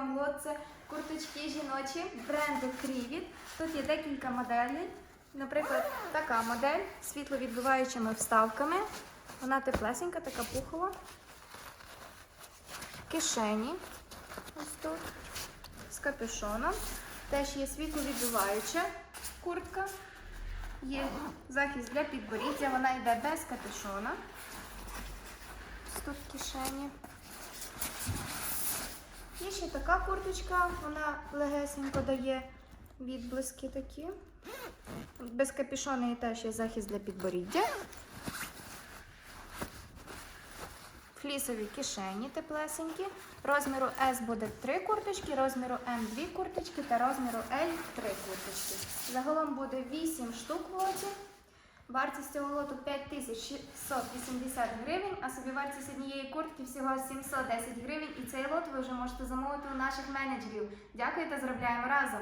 вам лот. Це курточки жіночі бренду Крівіт. Тут є декілька моделей. Наприклад, така модель з світловідбиваючими вставками. Вона теплесенька, така пухова. Кишені. Ось тут. З капюшоном. Теж є світловідбиваюча куртка. Є захист для підборіддя, вона йде без капюшона. Тут кишені. Є ще така курточка, вона легесенько дає відблиски такі. Без капюшона і теж є захист для підборіддя. Флісові кишені теплесенькі. Розміру S буде 3 курточки, розміру M 2 курточки та розміру L 3 курточки. Загалом буде 8 штук в лоті. Вартість цього лоту 5680 гривень, а собівартість однієї куртки всього 710 гривень. І цей лот ви вже можете замовити у наших менеджерів. Дякую та зробляємо разом!